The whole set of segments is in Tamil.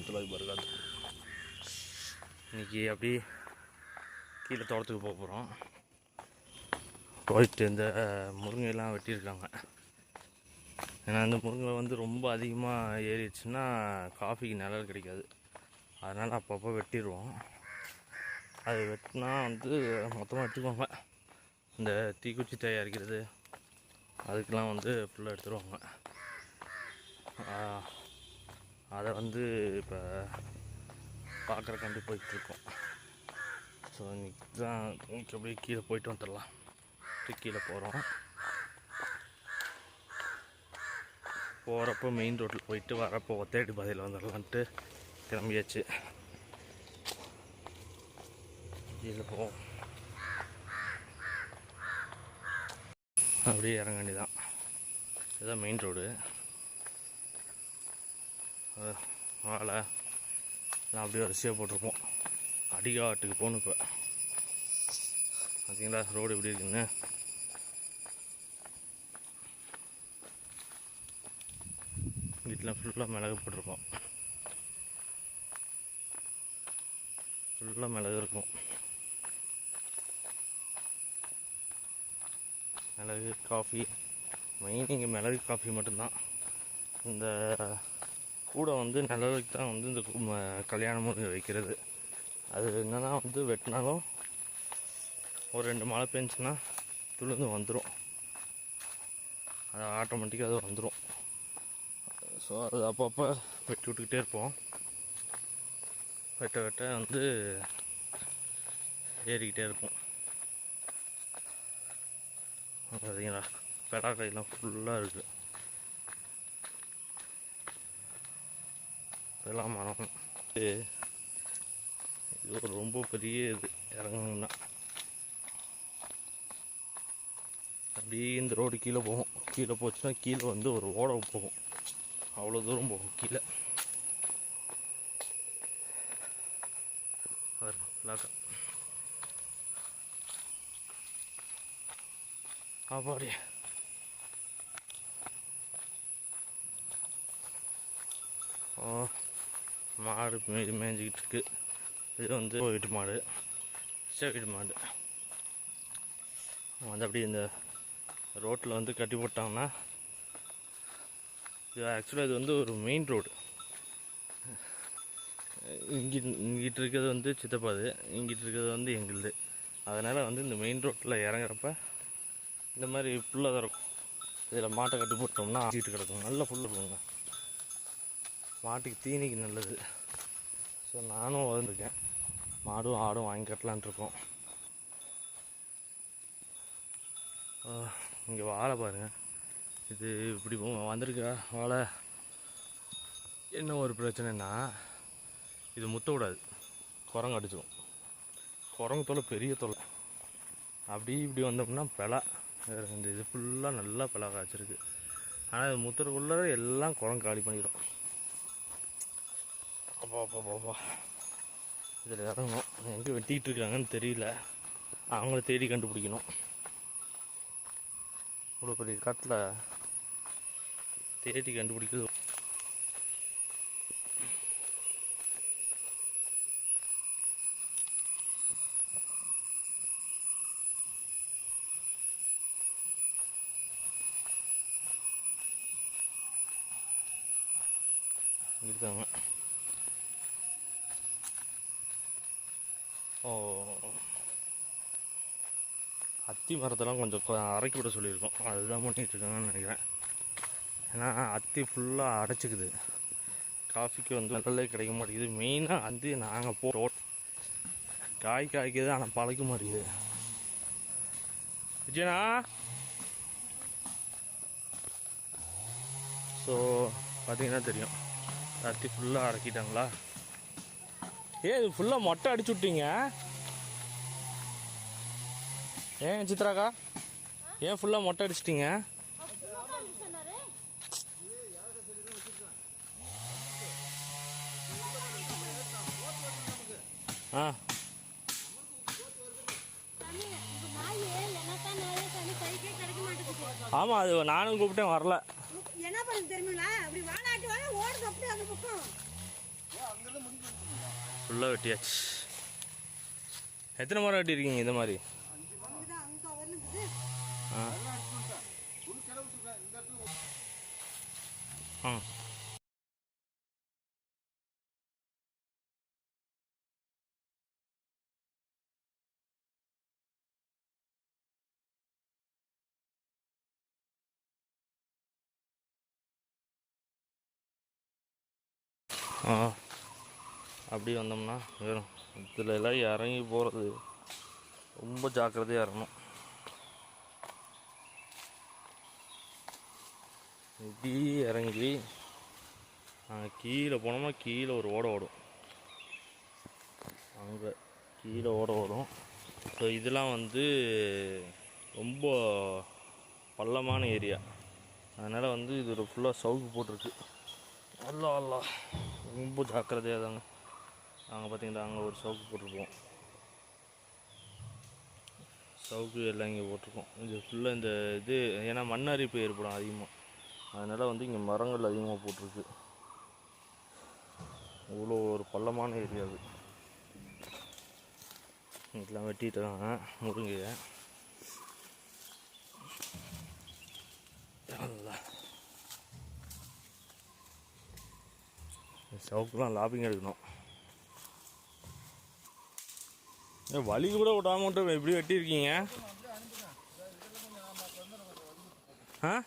வரமத்துலாய் பரகாத் இன்னைக்கு அப்படியே கீழே தோட்டத்துக்கு போக போகிறோம் போயிட்டு இந்த முருங்கையெல்லாம் வெட்டியிருக்காங்க. ஏன்னா இந்த முருங்கை வந்து ரொம்ப அதிகமாக ஏறிடுச்சுன்னா காஃபிக்கு நிழல் கிடைக்காது. அதனால் அப்பப்போ வெட்டிடுவோம். அது வெட்டினா வந்து மொத்தமாக எடுத்துக்குவாங்க. இந்த தீக்குச்சி தயாரிக்கிறது அதுக்கெலாம் வந்து ஃபுல்லாக எடுத்துருவாங்க. அதை வந்து இப்போ பார்க்குறக்காண்டி போயிட்டுருக்கோம் ஸோ இன்னைக்கு தான் இன்னைக்கு அப்படியே கீழே போயிட்டு வந்துடலாம். கீழே போகிறோம் போகிறப்போ மெயின் ரோட்டில் போயிட்டு வரப்போ ஒத்தேடி பாதையில் வந்துடலான்ட்டு கிளம்பியாச்சு. கீழே போவோம். அப்படியே இறங்க வேண்டியதான் இதுதான் மெயின் ரோடு வாழை எல்லாம் அப்படியே வரிசையாக போட்டிருப்போம். அடிகாட்டுக்கு போகணும் இப்போ. பார்த்தீங்களா ரோடு எப்படி இருக்குன்னு? வீட்டில் ஃபுல்லாக மிளகு போட்டிருப்போம் ஃபுல்லாக மிளகு இருக்கும். மிளகு காஃபி மெயின் இங்கே மிளகு காஃபி மட்டும்தான். இந்த கூட வந்து நிலவுக்கு தான் வந்து இந்த கல்யாணமும் வைக்கிறது. அது என்னன்னா வந்து வெட்டினாலும் ஒரு ரெண்டு மழை பெஞ்சுன்னா துளுந்து வந்துடும் அது ஆட்டோமேட்டிக்காக அது வந்துடும் ஸோ அது அப்பப்போ வெட்டி விட்டுக்கிட்டே இருப்போம். வெட்ட வெட்ட வந்து ஏறிக்கிட்டே இருக்கும் பார்த்தீங்களா பெடாக்காயெல்லாம் ஃபுல்லாக இருக்குது இதெல்லாம் மரம் இது ஒரு ரொம்ப பெரிய இது இறங்கணும்னா. அப்படியே இந்த ரோடு கீழே போகும். கீழே போச்சுன்னா கீழே வந்து ஒரு ஓடை போகும். அவ்வளோ தூரம் போகும் கீழே. பாருங்க, லாக்கா மாடு மே மேய்ஞ்சிக்கிட்டு இருக்கு இது வந்து வீட்டு மாடு. வீட்டு மாடு. வந்து அப்படி இந்த ரோட்டில் வந்து கட்டி போட்டாங்கன்னா இது ஆக்சுவலாக இது வந்து ஒரு மெயின் ரோடு இங்கிட்டு இங்கிட்டு இருக்கிறது வந்து சித்தப்பாது இங்கிட்டு இருக்கிறது வந்து எங்களுது. அதனால் வந்து இந்த மெயின் ரோட்டில் இறங்குறப்ப இந்த மாதிரி புல்லாக தான் இருக்கும். இதில் மாட்டை கட்டி போட்டோம்னா ஆட்டிட்டு கிடக்கும். நல்லா ஃபுல்லாக இருக்குங்க. மாட்டுக்கு தீனிக்கு நல்லது. ஸோ நானும் வளர்ந்துருக்கேன். மாடும் ஆடும் வாங்கி கட்டலான்ட்ருக்கோம் இங்கே வாழை பாருங்கள் இது இப்படி வந்திருக்கா வாழை. என்ன ஒரு பிரச்சனைனா இது முத்த விடாது குரங்கு அடிச்சிடும் குரங்கு தொலை பெரிய தொலை அப்படி இப்படி வந்தோம்னா பிளா. இந்த இது ஃபுல்லாக நல்லா பிளா காய்ச்சிருக்கு. ஆனால் இது முத்துறக்குள்ளே எல்லாம் குரங்கு காலி பண்ணிடும் அப்பா அப்பா பாப்பா இதில் இறங்கணும் எங்கே வெட்டிக்கிட்டு இருக்காங்கன்னு தெரியல. அவங்கள தேடி கண்டுபிடிக்கணும். இவ்வளோ பெரிய காட்டில் தேடி கண்டுபிடிக்கிறது இருக்காங்க ஓ அத்தி மரத்தெல்லாம் கொஞ்சம் அரைக்கி விட சொல்லியிருக்கோம். அதுதான் பண்ணிகிட்ருக்காங்கன்னு நினைக்கிறேன். ஏன்னா அத்தி ஃபுல்லாக அடைச்சிக்குது. காஃபிக்கு வந்து நல்லதே கிடைக்க மாட்டேங்குது. மெயினாக வந்து நாங்கள் போ காய் காய்க்குது ஆனால் பழைக்க மாட்டேங்குது. விஜயனா? ஸோ பார்த்தீங்கன்னா தெரியும். அத்தி ஃபுல்லாக அடக்கிட்டாங்களா? ஏ இது ஃபுல்லாக மொட்டை அடிச்சு விட்டீங்க. ஏன் சித்ராக்கா? ஏன் ஃபுல்லாக மொட்டை அடிச்சிட்டீங்க? ஆ. ஆமாம் அது நானும் கூப்பிட்டேன் வரல. என்ன பண்ண தெரியுமில அப்படி வாழாட்டி வாழ ஓடுது அந்த பக்கம் ஃபுல்லாக வெட்டியாச்சு. எத்தனை மரம் வெட்டியிருக்கீங்க இந்த மாதிரி? ஆ. அப்படி வந்தோம்னா வெறும் இதில் எல்லாம் இறங்கி போகிறது ரொம்ப ஜாக்கிரதையாக இருக்கணும். இப்படி இறங்கி நாங்கள் கீழே போனோம்னா கீழே ஒரு ஓடை ஓடும். அங்கே கீழே ஓட ஓடும். ஸோ இதெல்லாம் வந்து ரொம்ப பள்ளமான ஏரியா. அதனால் வந்து இது ஃபுல்லாக சவுக்கு போட்டிருக்கு. அல்லா அல்லா ரொம்ப ஜாக்கிரதையாக தாங்க. நாங்கள் பார்த்தீங்கன்னா அங்கே ஒரு சவுக்கு போட்டிருப்போம். சவுக்கு எல்லாம் இங்கே போட்டிருக்கோம். இது ஃபுல்லாக இந்த இது ஏன்னா மண் அரிப்பு ஏற்படும் அதிகமாக அதனால் வந்து இங்கே மரங்கள் அதிகமாக போட்டிருக்கு. இவ்வளோ ஒரு பள்ளமான ஏரியா அது. இதெல்லாம் வெட்டிட்டாங்க முருங்கையை. சவுக்குலாம் லாபிங் எடுக்கணும். ஏன் வழி கூட விடாம எப்படி வெட்டியிருக்கீங்க. ஆ?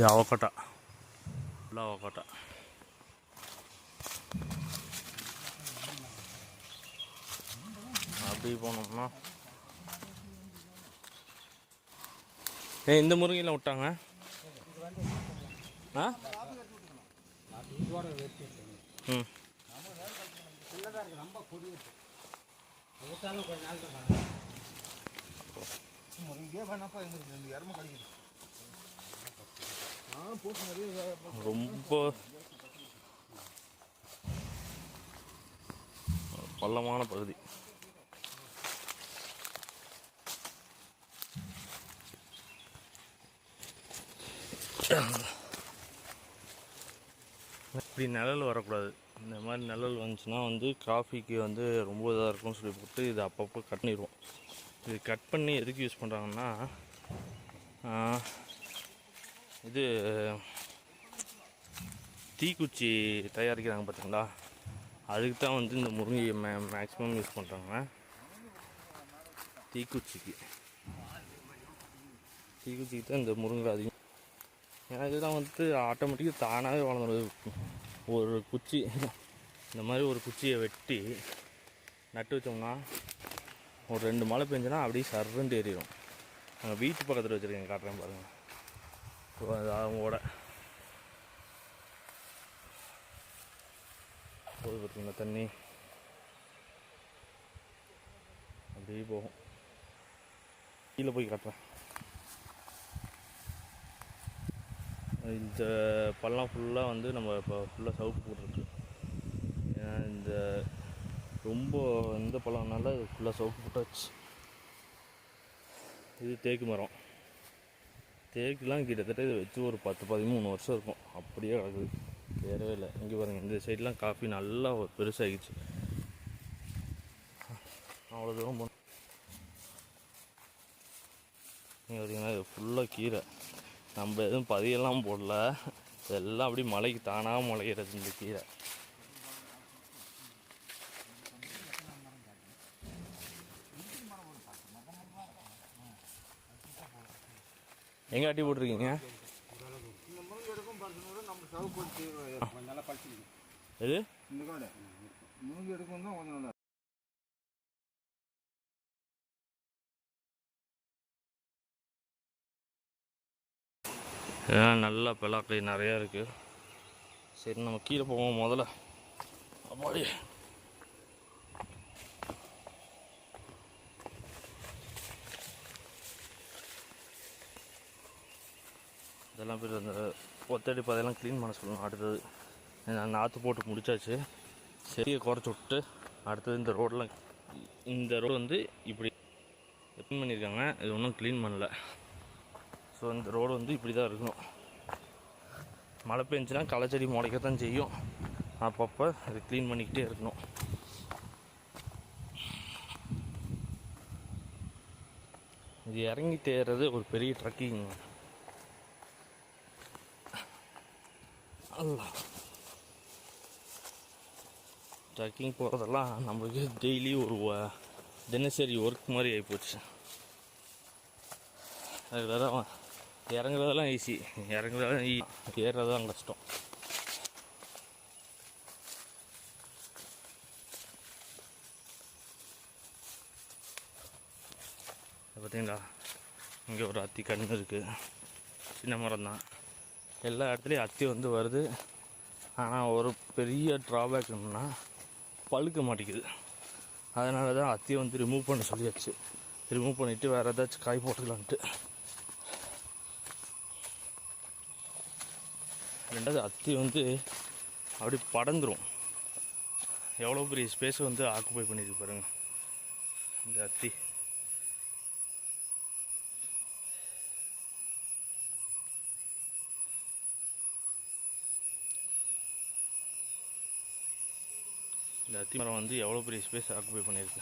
இது அவக்கோட்டா ஃபுல்லாக அவக்கோட்டா அப்படி போனோம்னா. ஏ இந்த முருங்கையில் விட்டாங்க. ஆ? ம். ரொம்ப பள்ளமான பகுதி. இப்படி நிழல் வரக்கூடாது. இந்த மாதிரி நிழல் வந்துச்சுன்னா வந்து காஃபிக்கு வந்து ரொம்ப இதாக இருக்கும்னு சொல்லி போட்டு இது அப்பப்போ கட் பண்ணிடுவோம். இது கட் பண்ணி எதுக்கு யூஸ் பண்ணுறாங்கன்னா இது தீக்குச்சி தயாரிக்கிறாங்க பார்த்தீங்களா அதுக்கு தான் வந்து இந்த முருங்கையை மே மேக்ஸிமம் யூஸ் பண்ணுறாங்க தீக்குச்சிக்கு. தீக்குச்சிக்கு தான் இந்த முருங்கை அதிகம். ஏன்னா இதெல்லாம் வந்து ஆட்டோமேட்டிக்காக தானாகவே வளர்ந்துடும் ஒரு குச்சி இந்த மாதிரி ஒரு குச்சியை வெட்டி நட்டு வச்சோம்னா ஒரு ரெண்டு மழை பெஞ்சுனா அப்படியே சர்றன்ட்டு ஏறிடும் நாங்கள் வீட்டு பக்கத்தில் வச்சுருக்கேன் காட்டுறேன் பாருங்கள் அவங்களோட போது பார்த்தீங்கன்னா தண்ணி. அப்படியே போகும். கீழே போய் காட்டுறேன். இந்த பள்ளம் ஃபுல்லாக வந்து நம்ம இப்போ ஃபுல்லாக சவுக்கு போட்டுருக்கு. ஏன்னா இந்த ரொம்ப இந்த பழம்னால ஃபுல்லாக சவுப்பு போட்டாச்சு. இது தேக்கு மரம். தேக்குலாம் கிட்டத்தட்ட இதை வச்சு ஒரு பத்து பதிமூணு வருஷம் இருக்கும். அப்படியே கிடக்குது. வேறவே இல்லை. இங்கே பாருங்கள் இந்த சைட்லாம் காஃபி நல்லா பெருசாகிடுச்சு. அவ்வளோ தூரம் போன நீங்கள் பார்த்தீங்கன்னா இது ஃபுல்லாக கீரை. நம்ம எதுவும் பதியெல்லாம் போடல. இதெல்லாம் அப்படியே மலைக்கு தானாக முளைகிறது இந்த கீரை எங்கே அட்டி போட்டிருக்கீங்க இந்த முருங்கை எடுக்கும் பார்க்கணும் நம்ம சவுக்கு போட்டு எங்கே அடி போட்டிருக்கீங்க? எது? இந்த எடுக்கும் தான் கொஞ்சம் நல்லா இதெல்லாம் நல்லா பிளாக்கை நிறையா இருக்குது சரி நம்ம கீழே போவோம் முதல்ல. அப்படியே அதெல்லாம் பேர் அந்த ஒத்தடி பாதையெல்லாம் க்ளீன் பண்ண சொல்லணும். அடுத்தது நான் நாற்று போட்டு முடிச்சாச்சு. செடியை குறைச்சி விட்டு அடுத்தது இந்த ரோடெலாம் இந்த ரோடு வந்து இப்படி எப்படி பண்ணியிருக்காங்க. இது ஒன்றும் க்ளீன் பண்ணல. ஸோ இந்த ரோடு வந்து இப்படி தான் இருக்கணும். மழை பெஞ்சுன்னா களைச்செடி முளைக்கத்தான் செய்யும். அப்பப்போ அதை க்ளீன் பண்ணிக்கிட்டே இருக்கணும். இது இறங்கி தேர்றது ஒரு பெரிய ட்ரக்கிங் அல்லாஹ் ட்ரக்கிங் போகிறதெல்லாம் நம்மளுக்கு டெய்லி ஒரு தினசரி ஒர்க் மாதிரி ஆகிப்போச்சு ரெகுலராக இறங்குறதெல்லாம் ஈஸி இறங்குறதெல்லாம் ஈ ஏறுறது தான் கஷ்டம் பார்த்தீங்களா இங்கே ஒரு அத்தி கன்று இருக்குது சின்ன மரம் தான் எல்லா இடத்துலையும் அத்தி வந்து வருது. ஆனால் ஒரு பெரிய ட்ராபேக் என்னன்னா பழுக்க மாட்டேங்குது. அதனால தான் அத்தியை வந்து ரிமூவ் பண்ண சொல்லியாச்சு. ரிமூவ் பண்ணிவிட்டு வேறு ஏதாச்சும் காய் போட்டுக்கலான்ட்டு. ரெண்டாவது அத்தி வந்து அப்படி படந்துரும். எவ்வளோ பெரிய ஸ்பேஸ் வந்து ஆக்குப்பை பண்ணியிருக்கு பாருங்கள் இந்த அத்தி. அத்தி மரம் வந்து எவ்வளோ பெரிய ஸ்பேஸ் ஆக்குபை பண்ணியிருக்கு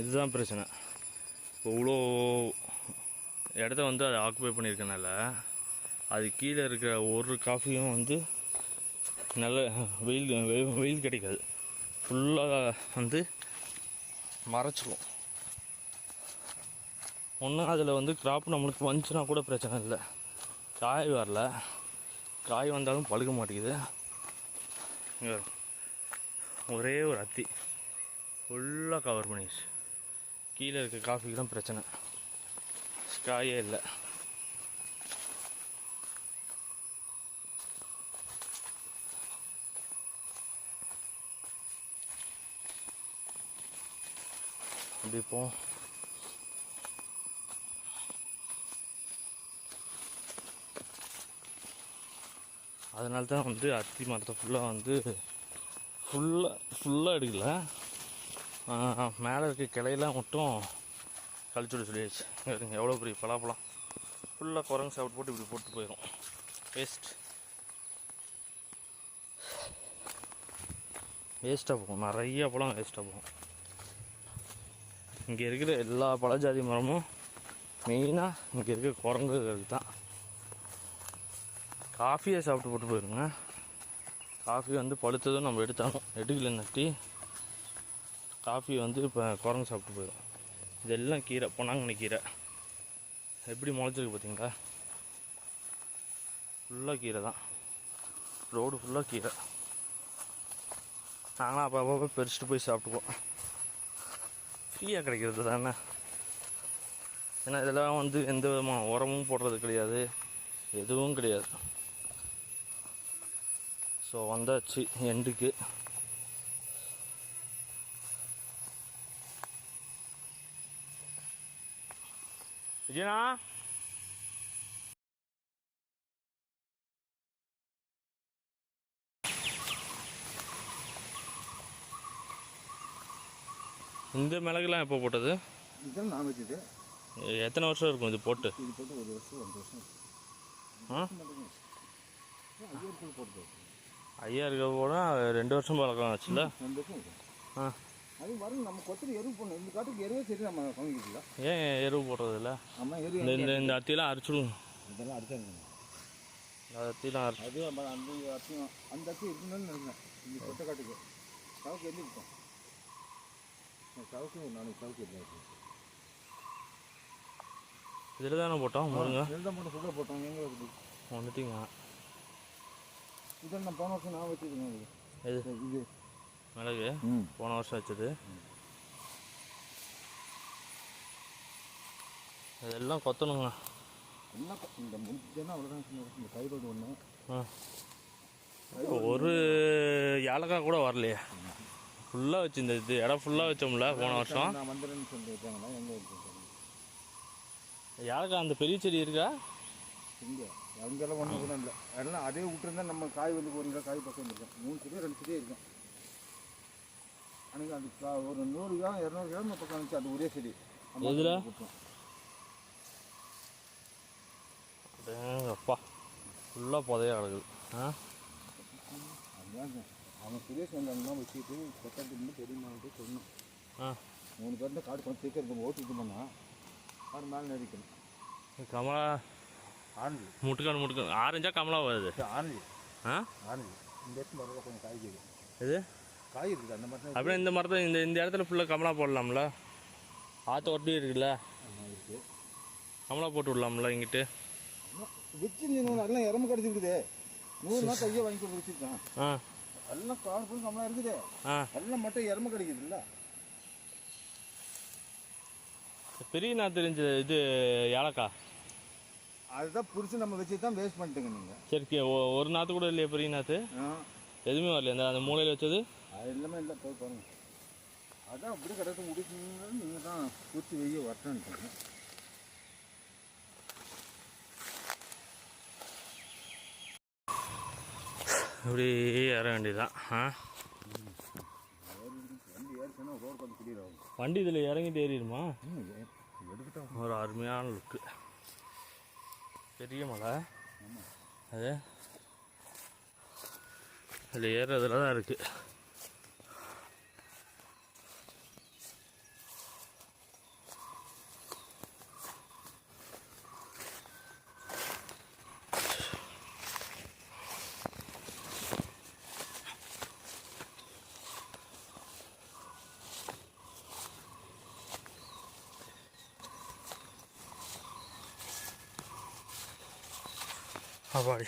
இதுதான் பிரச்சனை. இப்போ இவ்வளோ இடத்த வந்து அதை ஆக்குபை பண்ணியிருக்கனால அது கீழே இருக்கிற ஒரு காஃபியும் வந்து நல்ல வெயில் வெயில் கிடைக்காது. ஃபுல்லாக வந்து மறைச்சிக்கும் ஒன்றும் அதில் வந்து கிராப் நம்மளுக்கு வந்துச்சுன்னா கூட பிரச்சனை இல்லை. காய் வரல. காய் வந்தாலும் பழுக்க மாட்டேங்குது. இங்கே ஒரே ஒரு அத்தி. ஃபுல்லாக கவர் பண்ணிடுச்சு கீழே இருக்க காஃபிக்கு தான் பிரச்சனை. காயே இல்லை. அப்படி இப்போ அதனால தான் வந்து அத்தி மரத்தை ஃபுல்லாக வந்து ஃபுல்லாக ஃபுல்லாக எடுக்கல. மேலே இருக்க கிளையெல்லாம் மட்டும் கழிச்சுட விட சொல்லியாச்சு. எவ்வளோ பெரிய பலாப்பழம். ஃபுல்லாக குரங்கு சாப்பிட்டு போட்டு இப்படி போட்டு போயிடும் வேஸ்ட் வேஸ்ட்டாக போகும். நிறைய பழம் வேஸ்ட்டாக போகும். இங்கே இருக்கிற எல்லா பழஜாதி மரமும் மெயினாக இங்கே இருக்க குரங்குகளுக்கு தான். காஃபியை சாப்பிட்டு போட்டு போயிருங்க. காஃபி வந்து பழுத்ததும் நம்ம எடுத்தாலும் எடுக்கலை நட்டி. காஃபி வந்து இப்போ குரங்கு சாப்பிட்டு போயிடும் இதெல்லாம் கீரை பொன்னாங்கண்ணி கீரை. எப்படி முளைச்சிருக்கு பார்த்தீங்களா? ஃபுல்லாக கீரை தான். ரோடு ஃபுல்லாக கீரை. நாங்களும் அப்போ அப்போ பறிச்சுட்டு போய் சாப்பிட்டுக்குவோம். ஃப்ரீயாக கிடைக்கிறது தானே? ஏன்னா இதெல்லாம் வந்து எந்த விதமான உரமும் போடுறது கிடையாது. எதுவும் கிடையாது. ஸோ வந்தாச்சு எண்டுக்கு விஜயனா? இந்த மிளகுலாம் எப்போ போட்டது? இதெல்லாம் நான் வச்சது எத்தனை வருஷம் இருக்கும் இது போட்டு? இது போட்டு ஒரு வருஷம் ரெண்டு வருஷம். ஆ? போட்டு ஐயா இருக்க போட ரெண்டு வருஷம் பழக்கம் ஆச்சுல்ல? ரெண்டு வருஷம் ஆ. அது வரும் நம்ம கொத்துட்டு எருவு போடணும். இந்த காட்டுக்கு எருவே சரி நம்ம வாங்கிக்கலாம் ஏன் எருவு போடுறதில்ல? அம்மா எரு இந்த இந்த இந்த அத்தியெல்லாம் அரைச்சிடுவோம் இதெல்லாம் அடிச்சாங்க இந்த அத்தியெல்லாம் அரைச்சி அது நம்ம அந்த அத்தியம் அந்த அத்தி இருக்குன்னு நினைக்கிறேன். இந்த கொட்டை காட்டுக்கு. சவுக்கு எಲ್ಲಿ இருக்கும் சவுக்கு நாளைக்கு சவுக்கு இல்லை இதில் தானே போட்டோம் முருங்க? எழுத மட்டும் சுட போட்டோம். எங்கே வந்துட்டீங்க இதை நான் போன வருஷம் நான் வச்சுருக்கேன் இது இது மிளகு போன வருஷம் வச்சது இதெல்லாம் கொத்தணுங்க என்ன கொ- இந்த முடிஞ்சேன்னா அவ்வளோதான். இந்த கைரோடு ஒன்று ஒரு ஏலக்காய் கூட வரலையே ஃபுல்லாக வச்சு இந்த இது இடம் ஃபுல்லாக வச்சோம்ல போன வருஷம் நான் எங்கே இருக்கு ஏலக்காய் அந்த பெரிய செடி இருக்கா இங்கே அங்கெல்லாம் ஒன்றும் கூட இல்லை. எல்லாம் அதே விட்டுருந்தா நம்ம காய் வந்து ஒரு கிலோ காய் பக்கம் வந்துருக்கோம் மூணு செடியோ ரெண்டு செடியே இருக்கும். அன்றைக்கி அது கா- ஒரு நூறு கிராம் இரநூறு கிராம் பக்கம் இருந்துச்சு. அது ஒரே செடி. அப்பா ஃபுல்லாக புதைய கிடக்குது. ஆ? அதுதான் அவன் சுரேஷ் வந்தாங்கன்னா வச்சுட்டு கொத்தட்டு பெரியம்மாவுக்கு சொன்னோம் ஆ. மூணு பேர் தான் காடு கொஞ்சம் சீக்கிரம் இருக்கும் ஓட்டு இது பண்ணா காடு மேலே நெரிக்கணும். கமலா ஆரஞ்சு முட்டுக்காடு முட்டுக்காடு ஆரஞ்சா கமலா வருது. ஆரஞ்சு ஆ? ஆரஞ்சு இந்த இடத்துல மரம் கொஞ்சம் காய் இருக்குது இது? காய் இருக்குது அந்த தான் அப்படியே இந்த மரத்தை இந்த இந்த இடத்துல ஃபுல்லாக கமலா போடலாம்ல? ஆற்ற ஒட்டி இருக்குல்ல? இருக்குது கமலா போட்டு விடலாம்ல இங்கிட்டு? வச்சு நீங்கள் எல்லாம் இறம கிடச்சிருக்குது நூறு நாள் கையை வாங்கி கொண்டு வச்சுருக்கான். ஆ. எல்லாம் காடு போய் கம்மலாம் இருக்குது. ஆ. எல்லாம் மட்டும் இறம கிடைக்குதுல்ல. பெரிய நான் தெரிஞ்ச இது ஏலக்காய். அதுதான் புரிச்சு நம்ம வச்சு தான் வேஸ்ட் பண்ணிட்டுங்க நீங்கள் சரி ஒ- ஒரு நாற்று கூட இல்லையா பெரிய நாற்று எதுவுமே வரல இந்த அந்த மூலையில் வச்சது? அது எல்லாமே இல்லை போய் பாருங்க. அதான் அப்படி கிடக்கு முடிக்கணும்னு நீங்கள் தான் பூச்சி வெய்ய வரட்டுன்ட்டு இப்படி ஏற வேண்டியதுதான் ஆ? வண்டி இதில் இறங்கிட்டு ஏறிடுமா? ஒரு அருமையான லுக்கு பெரிய மலை. அது. அதில் ஏறுறதுல தான் இருக்குது அப்பாடி